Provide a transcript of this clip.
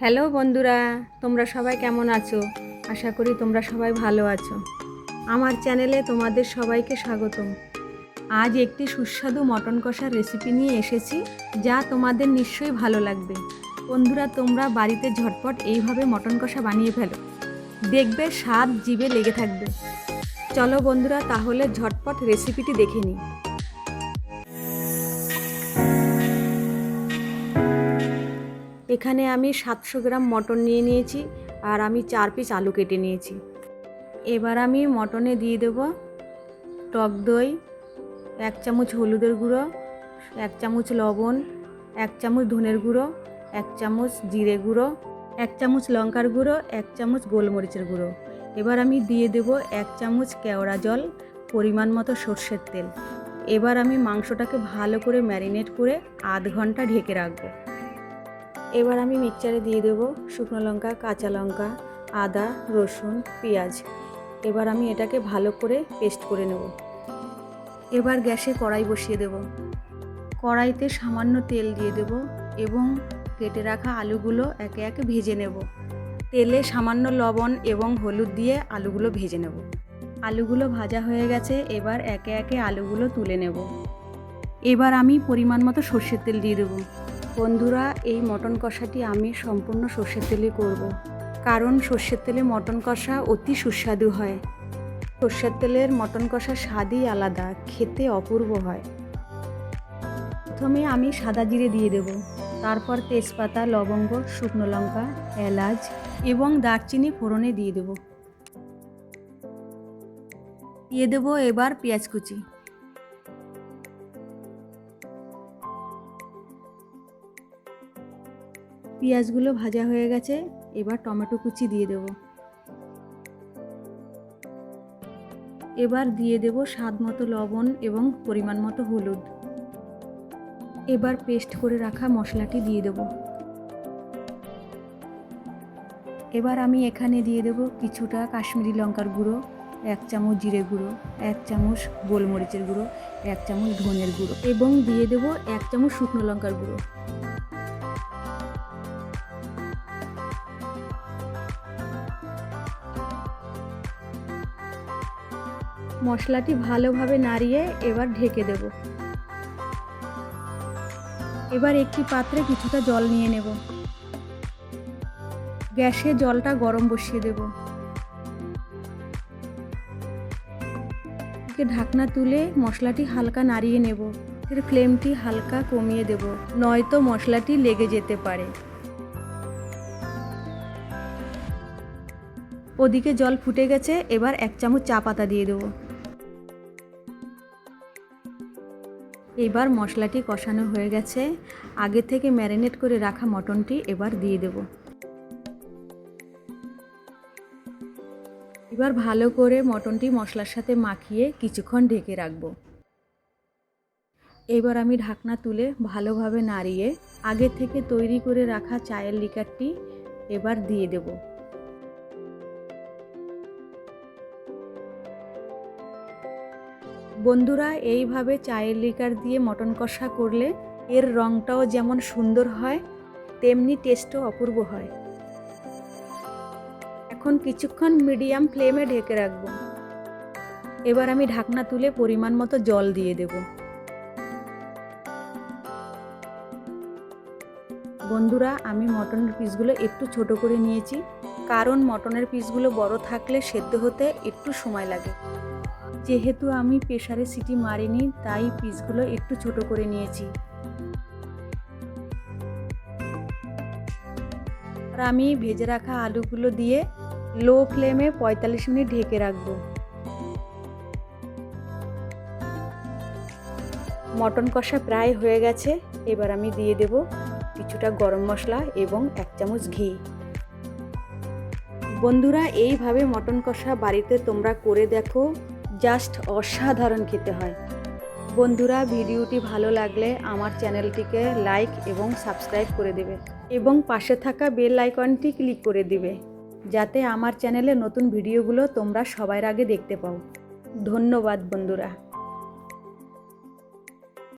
Hello বন্ধুরা, তোমরা সবাই কেমন আছো? আশা করি তোমরা সবাই ভালো আছো। আমার চ্যানেলে তোমাদের সবাইকে স্বাগতম। আজ একটি সুস্বাদু মটন কষার রেসিপি নিয়ে এসেছি, যা তোমাদের নিশ্চয়ই ভালো লাগবে। বন্ধুরা, তোমরা বাড়িতে ঝটপট এইভাবে মটন কষা বানিয়ে ফেলো। দেখবে স্বাদ জিভে লেগে থাকবে। চলো বন্ধুরা, তাহলে ঝটপট রেসিপিটি দেখে নিই। এখানে আমি সাতশো গ্রাম মটন নিয়ে নিয়েছি আর আমি চার পিস আলু কেটে নিয়েছি। এবার আমি মটনে দিয়ে দেব টক দই, এক চামচ হলুদের গুঁড়ো, এক চামচ লবণ, এক চামচ ধনের গুঁড়ো, এক চামচ জিরে গুঁড়ো, এক চামচ লঙ্কার গুঁড়ো, এক চামচ গোলমরিচের গুঁড়ো। এবার আমি দিয়ে দেব এক চামচ কেওড়া জল, পরিমাণ মতো সর্ষের তেল। এবার আমি মাংসটাকে ভালো করে ম্যারিনেট করে আধ ঘণ্টা ঢেকে রাখব। এবার আমি মিক্সচারে দিয়ে দেবো শুকনো লঙ্কা, কাঁচা লঙ্কা, আদা, রসুন, পেঁয়াজ। এবার আমি এটাকে ভালো করে পেস্ট করে নেব। এবার গ্যাসে কড়াই বসিয়ে দেব। কড়াইতে সামান্য তেল দিয়ে দেব এবং কেটে রাখা আলুগুলো একে একে ভেজে নেব। তেলে সামান্য লবণ এবং হলুদ দিয়ে আলুগুলো ভেজে নেব। আলুগুলো ভাজা হয়ে গেছে, এবার একে একে আলুগুলো তুলে নেব। এবার আমি পরিমাণ মতো সর্ষের তেল দিয়ে দেবো। বন্ধুরা, এই মটন কষাটি আমি সম্পূর্ণ সর্ষের তেলে করব। কারণ সর্ষের তেলে মটন কষা অতি সুস্বাদু হয়। সর্ষের তেলের মটন কষা স্বাদই আলাদা, খেতে অপূর্ব হয়। প্রথমে আমি সাদা জিরে দিয়ে দেব। তারপর তেজপাতা, লবঙ্গ, শুকনো লঙ্কা, এলাচ এবং দারচিনি ফোড়নে দিয়ে দেব। দিয়ে দেবো এবার পেঁয়াজ কুচি। পেঁয়াজগুলো ভাজা হয়ে গেছে, এবার টমেটো কুচি দিয়ে দেব। এবার দিয়ে দেব স্বাদ মতো লবণ এবং পরিমাণ মতো হলুদ। এবার পেস্ট করে রাখা মশলাটি দিয়ে দেব। এবার আমি এখানে দিয়ে দেব কিছুটা কাশ্মীরি লঙ্কার গুঁড়ো, এক চামচ জিরে গুঁড়ো, এক চামচ গোলমরিচের গুঁড়ো, এক চামচ ধনের গুঁড়ো এবং দিয়ে দেব এক চামচ শুকনো লঙ্কার গুঁড়ো। মশলাটি ভালোভাবে নাড়িয়ে এবার ঢেকে দেব। এবার একটি পাত্রে কিছুটা জল নিয়ে নেব। গ্যাসে জলটা গরম বসিয়ে দেব। ঢাকনা তুলে মশলাটি হালকা নাড়িয়ে নেব। এর ফ্লেমটি হালকা কমিয়ে দেব, নয়তো মশলাটি লেগে যেতে পারে। ওদিকে জল ফুটে গেছে, এবার এক চামচ চা পাতা দিয়ে দেবো। এবার মশলাটি কষানো হয়ে গেছে। আগে থেকে ম্যারিনেট করে রাখা মটনটি এবার দিয়ে দেব। এবার ভালো করে মটনটি মশলার সাথে মাখিয়ে কিছুক্ষণ ঢেকে রাখব। এবার আমি ঢাকনা তুলে ভালোভাবে নাড়িয়ে আগে থেকে তৈরি করে রাখা চায়ের লিকারটি এবার দিয়ে দেবো। বন্ধুরা, এইভাবে চায়ের লিকার দিয়ে মটন কষা করলে এর রঙটাও যেমন সুন্দর হয়, তেমনি টেস্টও অপূর্ব হয়। এখন কিছুক্ষণ মিডিয়াম ফ্লেমে ঢেকে রাখব। এবার আমি ঢাকনা তুলে পরিমাণ মতো জল দিয়ে দেব। বন্ধুরা, আমি মটনের পিসগুলো একটু ছোট করে নিয়েছি, কারণ মটনের পিসগুলো বড় থাকলে সেদ্ধ হতে একটু সময় লাগে। যেহেতু আমি প্রেশারে সিটি মারিনি, তাই পিসগুলো একটু ছোট করে নিয়েছি। আর আমি ভেজে রাখা আলুগুলো দিয়ে লো ফ্লেমে পঁয়তাল্লিশ মিনিট ঢেকে রাখব। মটন কষা প্রায় হয়ে গেছে, এবার আমি দিয়ে দেব কিছুটা গরম মশলা এবং এক চামচ ঘি। বন্ধুরা, এইভাবে মটন কষা বাড়িতে তোমরা করে দেখো। জাস্ট অসাধারণ খেতে হয়। বন্ধুরা, ভিডিওটি ভালো লাগলে আমার চ্যানেলটিকে লাইক এবং সাবস্ক্রাইব করে দেবে এবং পাশে থাকা বেল আইকনটি ক্লিক করে দিবে যাতে আমার চ্যানেলে নতুন ভিডিওগুলো তোমরা সবার আগে দেখতে পাও। ধন্যবাদ, বন্ধুরা।